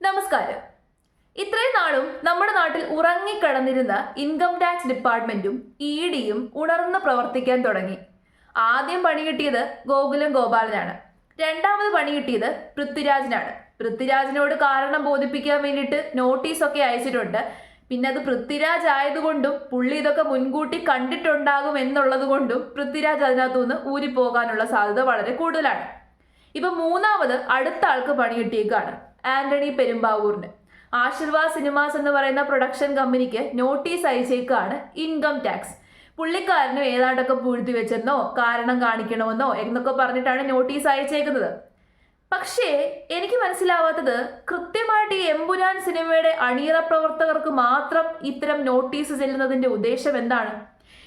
നമസ്കാരം. ഇത്രയും നാളും നമ്മുടെ നാട്ടിൽ ഉറങ്ങിക്കിടന്നിരുന്ന ഇൻകം ടാക്സ് ഡിപ്പാർട്ട്മെന്റും ഇ ഡിയും ഉണർന്ന് പ്രവർത്തിക്കാൻ തുടങ്ങി. ആദ്യം പണി കിട്ടിയത് ഗോകുലം ഗോപാലനാണ്. രണ്ടാമത് പണി കിട്ടിയത് പൃഥ്വിരാജിനാണ്. പൃഥ്വിരാജിനോട് കാരണം ബോധിപ്പിക്കാൻ വേണ്ടിയിട്ട് നോട്ടീസൊക്കെ അയച്ചിട്ടുണ്ട്. പിന്നെ അത് പൃഥ്വിരാജ് ആയതുകൊണ്ടും പുള്ളി ഇതൊക്കെ മുൻകൂട്ടി കണ്ടിട്ടുണ്ടാകും എന്നുള്ളത് കൊണ്ടും പൃഥ്വിരാജ് അതിനകത്തുനിന്ന് ഊരിപ്പോകാനുള്ള സാധ്യത വളരെ കൂടുതലാണ്. ഇപ്പൊ മൂന്നാമത് അടുത്ത ആൾക്ക് പണി കിട്ടിയേക്കാണ്. ആന്റണി പെരുമ്പാവൂരിന്. ആശീർവാദ് സിനിമാസ് എന്ന് പറയുന്ന പ്രൊഡക്ഷൻ കമ്പനിക്ക് നോട്ടീസ് അയച്ചേക്കാണ് ഇൻകം ടാക്സ്. പുള്ളിക്കാരനും ഏതാണ്ടൊക്കെ പൂഴ്ത്തി വെച്ചെന്നോ കാരണം കാണിക്കണമെന്നോ എന്നൊക്കെ പറഞ്ഞിട്ടാണ് നോട്ടീസ് അയച്ചേക്കുന്നത്. പക്ഷേ എനിക്ക് മനസ്സിലാവാത്തത് കൃത്യമായിട്ട് ഈ എമ്പുരാൻ സിനിമയുടെ അണിയറ പ്രവർത്തകർക്ക് മാത്രം ഇത്തരം നോട്ടീസ് ചെല്ലുന്നതിന്റെ ഉദ്ദേശം എന്താണ്?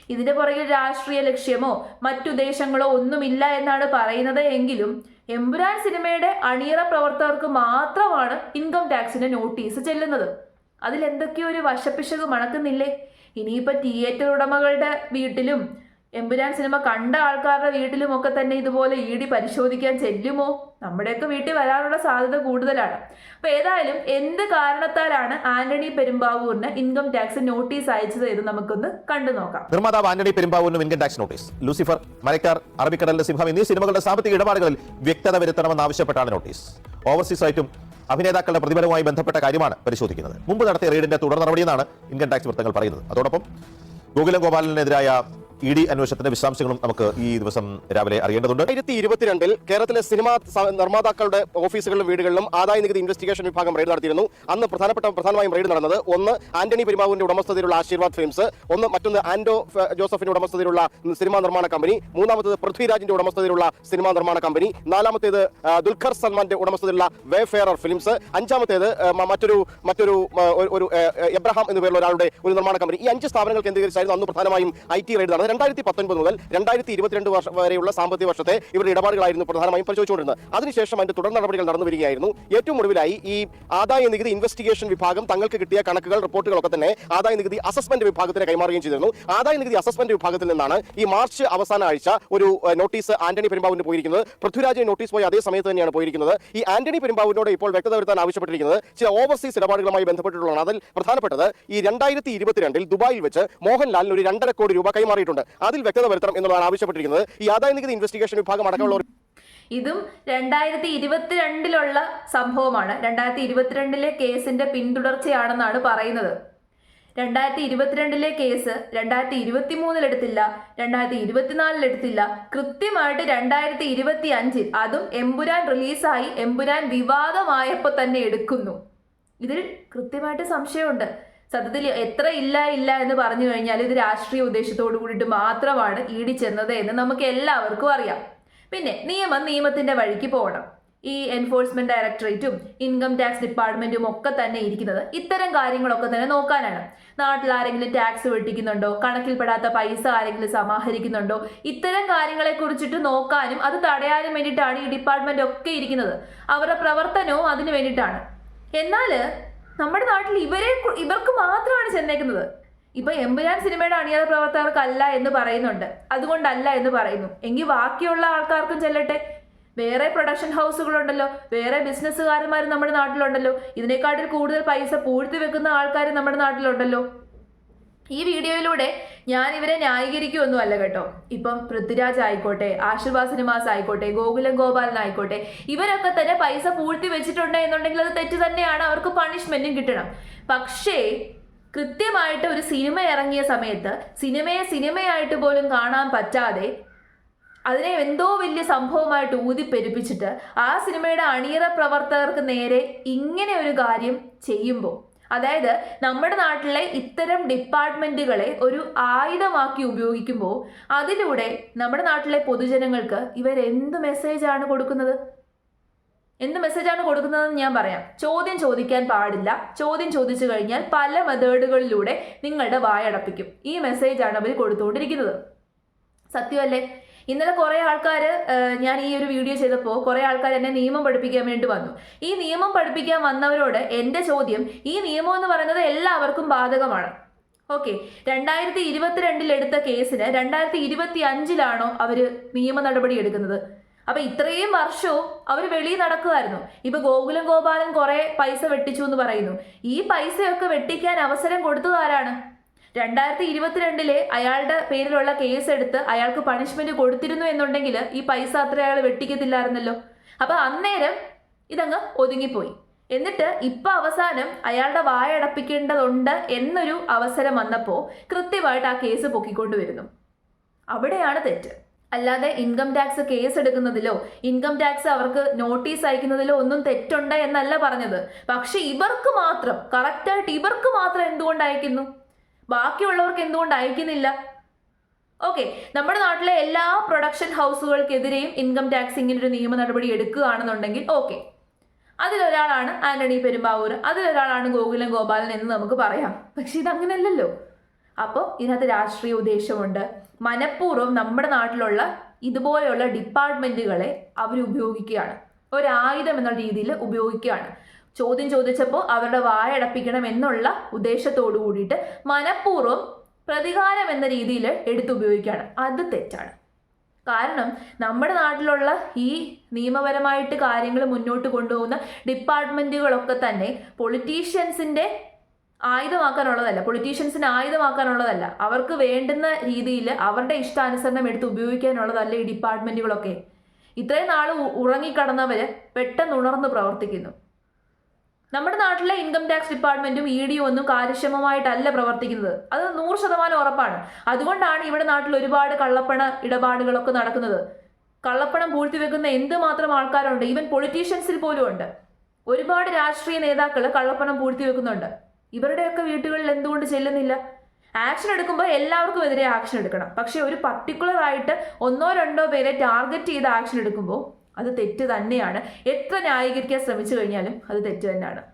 ഇതിന്റെ പുറകിൽ രാഷ്ട്രീയ ലക്ഷ്യമോ മറ്റുദ്ദേശങ്ങളോ ഒന്നുമില്ല എന്നാണ് പറയുന്നത് എങ്കിലും എമ്പുരാൻ സിനിമയുടെ അണിയറ പ്രവർത്തകർക്ക് മാത്രമാണ് ഇൻകം ടാക്സിന്റെ നോട്ടീസ് ചെല്ലുന്നത്. അതിൽ എന്തൊക്കെയോ ഒരു വശപ്പിശക് മണക്കുന്നില്ലേ? ഇനിയിപ്പോൾ തിയേറ്റർ ഉടമകളുടെ വീട്ടിലും എമ്പുരാൻ സിനിമ കണ്ട ആൾക്കാരുടെ വീട്ടിലും ഒക്കെ തന്നെ ഇതുപോലെ ഇ ഡി പരിശോധിക്കാൻ ചെല്ലുമോ? നമ്മുടെയൊക്കെ വീട്ടിൽ വരാനുള്ള സാധ്യത കൂടുതലാണ്. അപ്പൊ ഏതായാലും എന്ത് കാരണത്താലാണ് ആന്റണി പെരുമ്പാവൂരിന് ഇൻകം ടാക്സ് നോട്ടീസ് അയച്ചത് എന്ന് നമുക്കൊന്ന് കണ്ടു നോക്കാം. നിർമ്മാതാവ് Antony പെരുമ്പാവൂരിനും income tax notice. Lucifer Marakkar അറബിക്കടലിന്റെ സിംഹം എന്നീ സിനിമകളുടെ സാമ്പത്തിക ഇടപാടുകളിൽ വ്യക്തത വരുത്തണമെന്ന് ആവശ്യപ്പെട്ടാണ് നോട്ടീസ്. ഓവർസീസ് ആയിട്ടും അഭിനേതാക്കളുടെ പ്രതിഫലവുമായി ബന്ധപ്പെട്ട കാര്യമാണ് പരിശോധിക്കുന്നത്. മുമ്പ് നടത്തിയ റെയ്ഡിന്റെ തുടർ നടപടിയെന്നാണ് ഇൻകം ടാക്സ് വൃത്തങ്ങൾ പറയുന്നത്. അതോടൊപ്പം ഗോകുലം ഗോപാലനെതിരായ ഇ ഡി അന്വേഷണത്തിന്റെ വിശദാംശങ്ങളും നമുക്ക് ഈ ദിവസം രാവിലെ അറിയേണ്ടതുണ്ട്. ആയിരത്തി ഇരുപത്തിരണ്ടിൽ കേരളത്തിലെ സിനിമാ നിർമ്മാതാക്കളുടെ ഓഫീസുകളിലും വീടുകളിലും ആദായ നികുതി ഇൻവെസ്റ്റിഗേഷൻ വിഭാഗം റെയ്ഡ് നടത്തിയിരുന്നു. അന്ന് പ്രധാനപ്പെട്ട പ്രധാനമായും റെയ്ഡ് നടന്നത് ഒന്ന് ആന്റണി പെരുമാവിന്റെ ഉടമസ്ഥതയിലുള്ള ആശീർവാദ് ഫിലിംസ് ഒന്ന് മറ്റൊന്ന് ആന്റോ ജോസഫിന്റെ ഉടമസ്ഥതയിലുള്ള സിനിമാ നിർമ്മാണ കമ്പനി മൂന്നാമത്തേത് പൃഥ്വിരാജിന്റെ ഉടമസ്ഥതയിലുള്ള സിനിമാ നിർമ്മാണ കമ്പനി നാലാമത്തേത് ദുൽഖർ സൽമാന്റെ ഉടമസ്ഥതയിലുള്ള വേ ഫെയർ ഫിലിംസ് അഞ്ചാമത്തേത് മറ്റൊരു മറ്റൊരു ഒരു- എബ്രഹാം എന്ന് പേരുള്ള ഒരാളുടെ ഒരു നിർമ്മാണ കമ്പനി. ഈ അഞ്ച് സ്ഥാപനങ്ങൾ കേന്ദ്രീകരിച്ചായിരുന്നു അന്ന് പ്രധാനമായും ഐ ടി റെയ്ഡ് നടന്നത്. രണ്ടായിരത്തി പത്തൊൻപത് മുതൽ രണ്ടായിരത്തി ഇരുപത്തിരണ്ട് വർഷം വരെയുള്ള സാമ്പത്തിക വർഷത്തെ ഇവരുടെ ഇടപാടുകളായിരുന്നു പ്രധാനമായും പരിശോധിച്ചുകൊണ്ടിരുന്നത്. അതിനുശേഷം അതിന്റെ തുടർ നടപടികൾ നടന്നു വരികയായിരുന്നു. ഏറ്റവും ഒടുവിലായി ഈ ആദായ നികുതി ഇൻവെസ്റ്റിഗേഷൻ വിഭാഗം തങ്ങൾക്ക് കിട്ടിയ കണക്കുകൾ റിപ്പോർട്ടുകളൊക്കെ തന്നെ ആദായ നികുതി അസസ്മെന്റ് വിഭാഗത്തിന് കൈമാറുകയും ചെയ്തിരുന്നു. ആദായ നികുതി അസസ്മെന്റ് വിഭാഗത്തിൽ നിന്നാണ് ഈ മാർച്ച് അവസാന ആഴ്ച ഒരു നോട്ടീസ് ആന്റണി പെരുമ്പാവിന് പോയിരിക്കുന്നത്. പൃഥ്വിരാജിന് നോട്ടീസ് പോയി അതേ സമയത്ത് തന്നെയാണ് പോയിരിക്കുന്നത്. ഈ ആന്റണി പെരുമ്പാവിനോട് ഇപ്പോൾ വ്യക്തത വരുത്താൻ ആവശ്യപ്പെട്ടിരിക്കുന്നത് ചില ഓവർസീസ് ഇടപാടുകളുമായി ബന്ധപ്പെട്ടിട്ടുള്ളതാണ്. അതിൽ പ്രധാനപ്പെട്ടത് ഈ രണ്ടായിരത്തി ഇരുപത്തിരണ്ടിൽ ദുബായിൽ വെച്ച് മോഹൻലാലിന് ഒരു രണ്ടര കോടി രൂപ കൈമാറിയിട്ടുണ്ട്. അതിൽ വ്യക്തത വരുത്തണം എന്നുള്ളതാണ് ആവശ്യപ്പെട്ടിരിക്കുന്നത്. ഈ ആദായ നികുതി ഇൻവെസ്റ്റിഗേഷൻ വിഭാഗം അടക്കമുള്ള ഇതും രണ്ടായിരത്തി ഇരുപത്തിരണ്ടിലുള്ള സംഭവമാണ്. രണ്ടായിരത്തി ഇരുപത്തിരണ്ടിലെ കേസിന്റെ പിന്തുടർച്ചയാണെന്നാണ് പറയുന്നത്. രണ്ടായിരത്തി ഇരുപത്തിരണ്ടിലെ കേസ് രണ്ടായിരത്തി ഇരുപത്തി മൂന്നിൽ എടുത്തില്ല. രണ്ടായിരത്തി ഇരുപത്തിനാലിൽ എടുത്തില്ല. കൃത്യമായിട്ട് രണ്ടായിരത്തി ഇരുപത്തി അഞ്ചിൽ അതും എമ്പുരാൻ റിലീസായി. എമ്പുരാൻ വിവാദമായപ്പോൾ തന്നെ എടുക്കുന്നു. ഇതിൽ കൃത്യമായിട്ട് സംശയമുണ്ട്. സത്യത്തിൽ എത്ര ഇല്ല ഇല്ല എന്ന് പറഞ്ഞു കഴിഞ്ഞാൽ ഇത് രാഷ്ട്രീയ ഉദ്ദേശത്തോടു കൂടിയിട്ട് മാത്രമാണ് ഈടി ചെന്നത് എന്ന് നമുക്ക് എല്ലാവർക്കും അറിയാം. പിന്നെ നിയമം നിയമത്തിന്റെ വഴിക്ക് പോകണം. ഈ എൻഫോഴ്സ്മെന്റ് ഡയറക്ടറേറ്റും ഇൻകം ടാക്സ് ഡിപ്പാർട്ട്മെന്റും ഒക്കെ തന്നെ ഇരിക്കുന്നത് ഇത്തരം കാര്യങ്ങളൊക്കെ തന്നെ നോക്കാനാണ്. നാട്ടിൽ ആരെങ്കിലും ടാക്സ് വെട്ടിക്കുന്നുണ്ടോ കണക്കിൽപ്പെടാത്ത പൈസ ആരെങ്കിലും സമാഹരിക്കുന്നുണ്ടോ ഇത്തരം കാര്യങ്ങളെ കുറിച്ചിട്ട് നോക്കാനും അത് തടയാനും വേണ്ടിയിട്ടാണ് ഈ ഡിപ്പാർട്ട്മെന്റ് ഒക്കെ ഇരിക്കുന്നത്. അവരുടെ പ്രവർത്തനവും അതിനു വേണ്ടിയിട്ടാണ്. എന്നാൽ നമ്മുടെ നാട്ടിൽ ഇവരെ ഇവർക്ക് മാത്രമാണ് ചെന്നേക്കുന്നത്. ഇപ്പൊ എമ്പുരാൻ സിനിമയുടെ അണിയറ പ്രവർത്തകർക്കല്ല എന്ന് പറയുന്നുണ്ട്. അതുകൊണ്ടല്ല എന്ന് പറയുന്നു. എങ്കിൽ ബാക്കിയുള്ള ആൾക്കാർക്കും ചെല്ലട്ടെ. വേറെ പ്രൊഡക്ഷൻ ഹൗസുകളുണ്ടല്ലോ വേറെ ബിസിനസ്സുകാരന്മാരും നമ്മുടെ നാട്ടിലുണ്ടല്ലോ. ഇതിനേക്കാട്ടിൽ കൂടുതൽ പൈസ പൂഴ്ത്തി വെക്കുന്ന ആൾക്കാർ നമ്മുടെ നാട്ടിലുണ്ടല്ലോ. ഈ വീഡിയോയിലൂടെ ഞാൻ ഇവരെ ന്യായീകരിക്കുമൊന്നും അല്ല കേട്ടോ. ഇപ്പം പൃഥ്വിരാജ് ആയിക്കോട്ടെ ആശീർവാദ് സിനിമാസ് ആയിക്കോട്ടെ ഗോകുലം ഗോപാലൻ ആയിക്കോട്ടെ ഇവരൊക്കെ തന്നെ പൈസ പൂഴ്ത്തി വെച്ചിട്ടുണ്ട് എന്നുണ്ടെങ്കിൽ അത് തെറ്റ് തന്നെയാണ്. അവർക്ക് പണിഷ്മെന്റും കിട്ടണം. പക്ഷേ കൃത്യമായിട്ട് ഒരു സിനിമ ഇറങ്ങിയ സമയത്ത് സിനിമയെ സിനിമയായിട്ട് പോലും കാണാൻ പറ്റാതെ അതിനെ എന്തോ വലിയ സംഭവമായിട്ട് ഊതിപ്പെരുപ്പിച്ചിട്ട് ആ സിനിമയുടെ അണിയറ പ്രവർത്തകർക്ക് നേരെ ഇങ്ങനെ ഒരു കാര്യം ചെയ്യുമ്പോൾ അതായത് നമ്മുടെ നാട്ടിലെ ഇത്തരം ഡിപ്പാർട്ട്മെന്റുകളെ ഒരു ആയുധമാക്കി ഉപയോഗിക്കുമ്പോൾ അതിലൂടെ നമ്മുടെ നാട്ടിലെ പൊതുജനങ്ങൾക്ക് ഇവർ എന്ത് മെസ്സേജാണ് കൊടുക്കുന്നത്? എന്ത് മെസ്സേജാണ് കൊടുക്കുന്നതെന്ന് ഞാൻ പറയാം. ചോദ്യം ചോദിക്കാൻ പാടില്ല. ചോദ്യം ചോദിച്ചു കഴിഞ്ഞാൽ പല മെത്തേഡുകളിലൂടെ നിങ്ങളുടെ വായടപ്പിക്കും. ഈ മെസ്സേജാണ് അവർ കൊടുത്തുകൊണ്ടിരിക്കുന്നത്. സത്യമല്ലേ? ഇന്നലെ കുറേ ആൾക്കാർ ഞാൻ ഈ ഒരു വീഡിയോ ചെയ്തപ്പോൾ കുറേ ആൾക്കാർ എന്നെ നിയമം പഠിപ്പിക്കാൻ വേണ്ടി വന്നു. ഈ നിയമം പഠിപ്പിക്കാൻ വന്നവരോട് എന്റെ ചോദ്യം ഈ നിയമം എന്ന് പറയുന്നത് എല്ലാവർക്കും ബാധകമാണ്. ഓക്കെ രണ്ടായിരത്തി ഇരുപത്തിരണ്ടിൽ എടുത്ത കേസിന് രണ്ടായിരത്തി ഇരുപത്തി അഞ്ചിലാണോ അവർ നിയമ നടപടി എടുക്കുന്നത്? അപ്പൊ ഇത്രയും വർഷവും അവർ വെളിയിൽ നടക്കുമായിരുന്നു ഇപ്പൊ ഗോകുലം ഗോപാലൻ കുറെ പൈസ വെട്ടിച്ചു എന്ന് പറയുന്നു. ഈ പൈസയൊക്കെ വെട്ടിക്കാൻ അവസരം കൊടുത്തത് ആരാണ്? രണ്ടായിരത്തി ഇരുപത്തിരണ്ടിലെ അയാളുടെ പേരിലുള്ള കേസ് എടുത്ത് അയാൾക്ക് പണിഷ്മെന്റ് കൊടുത്തിരുന്നു എന്നുണ്ടെങ്കിൽ ഈ പൈസ അത്ര അയാൾ വെട്ടിക്കത്തില്ലായിരുന്നല്ലോ. അപ്പൊ അന്നേരം ഇതങ്ങ് ഒതുങ്ങിപ്പോയി. എന്നിട്ട് ഇപ്പൊ അവസാനം അയാളുടെ വായ അടപ്പിക്കേണ്ടതുണ്ട് എന്നൊരു അവസരം വന്നപ്പോൾ കൃത്യമായിട്ട് ആ കേസ് പൊക്കിക്കൊണ്ടുവരുന്നു അവിടെയാണ് തെറ്റ്. അല്ലാതെ ഇൻകം ടാക്സ് കേസ് എടുക്കുന്നതിലോ ഇൻകം ടാക്സ് അവർക്ക് നോട്ടീസ് അയക്കുന്നതിലോ ഒന്നും തെറ്റുണ്ട് എന്നല്ല പറഞ്ഞത്. പക്ഷെ ഇവർക്ക് മാത്രം കറക്റ്റായിട്ട് ഇവർക്ക് മാത്രം എന്തുകൊണ്ട് അയക്കുന്നു? ബാക്കിയുള്ളവർക്ക് എന്തുകൊണ്ട് അയക്കുന്നില്ല? ഓക്കെ നമ്മുടെ നാട്ടിലെ എല്ലാ പ്രൊഡക്ഷൻ ഹൗസുകൾക്കെതിരെയും ഇൻകം ടാക്സ് ഇങ്ങനെ ഒരു നിയമ നടപടി എടുക്കുകയാണെന്നുണ്ടെങ്കിൽ ഓക്കെ അതിലൊരാളാണ് ആന്റണി പെരുമ്പാവൂർ അതിലൊരാളാണ് ഗോകുലം ഗോപാലൻ എന്ന് നമുക്ക് പറയാം. പക്ഷെ ഇതങ്ങനെയല്ലല്ലോ അപ്പോൾ ഇതിനകത്ത് രാഷ്ട്രീയ ഉദ്ദേശമുണ്ട്. മനഃപൂർവം നമ്മുടെ നാട്ടിലുള്ള ഇതുപോലെയുള്ള ഡിപ്പാർട്ട്മെന്റുകളെ അവർ ഉപയോഗിക്കുകയാണ്. ഒരായുധം എന്ന രീതിയിൽ ഉപയോഗിക്കുകയാണ്. ചോദ്യം ചോദിച്ചപ്പോൾ അവരുടെ വായടപ്പിക്കണം എന്നുള്ള ഉദ്ദേശത്തോടു കൂടിയിട്ട് മനഃപൂർവം പ്രതികാരം എന്ന രീതിയിൽ എടുത്തുപയോഗിക്കുകയാണ്. അത് തെറ്റാണ്. കാരണം നമ്മുടെ നാട്ടിലുള്ള ഈ നിയമപരമായിട്ട് കാര്യങ്ങൾ മുന്നോട്ട് കൊണ്ടുപോകുന്ന ഡിപ്പാർട്ട്മെന്റുകളൊക്കെ തന്നെ പൊളിറ്റീഷ്യൻസിന്റെ ആയുധമാക്കാനുള്ളതല്ല. പൊളിറ്റീഷ്യൻസിന് ആയുധമാക്കാനുള്ളതല്ല. അവർക്ക് വേണ്ടുന്ന രീതിയിൽ അവരുടെ ഇഷ്ടാനുസരണം എടുത്ത് ഉപയോഗിക്കാനുള്ളതല്ല ഈ ഡിപ്പാർട്ട്മെന്റുകളൊക്കെ ഇത്രയും നാൾ ഉറങ്ങിക്കടന്നവർ പെട്ടെന്ന് ഉണർന്ന് പ്രവർത്തിക്കുന്നു. നമ്മുടെ നാട്ടിലെ ഇൻകം ടാക്സ് ഡിപ്പാർട്ട്മെന്റും ഇ ഡിയും ഒന്നും കാര്യക്ഷമമായിട്ടല്ല പ്രവർത്തിക്കുന്നത്. അത് നൂറ് ശതമാനം ഉറപ്പാണ്. അതുകൊണ്ടാണ് ഇവിടെ നാട്ടിൽ ഒരുപാട് കള്ളപ്പണ ഇടപാടുകളൊക്കെ നടക്കുന്നത്. കള്ളപ്പണം പൂഴ്ത്തിവെക്കുന്ന എന്തുമാത്രം ആൾക്കാരുണ്ട്? ഈവൻ പൊളിറ്റീഷ്യൻസിൽ പോലും ഉണ്ട്. ഒരുപാട് രാഷ്ട്രീയ നേതാക്കൾ കള്ളപ്പണം പൂഴ്ത്തിവെക്കുന്നുണ്ട്. ഇവരുടെയൊക്കെ വീട്ടുകളിൽ എന്തുകൊണ്ട് ചെല്ലുന്നില്ല? ആക്ഷൻ എടുക്കുമ്പോൾ എല്ലാവർക്കും എതിരെ ആക്ഷൻ എടുക്കണം. പക്ഷേ ഒരു പർട്ടിക്കുലർ ആയിട്ട് ഒന്നോ രണ്ടോ പേരെ ടാർഗറ്റ് ചെയ്ത് ആക്ഷൻ എടുക്കുമ്പോൾ അത് തെറ്റ് തന്നെയാണ്. എത്ര ന്യായീകരിക്കാൻ ശ്രമിച്ചു കഴിഞ്ഞാലും അത് തെറ്റ് തന്നെയാണ്.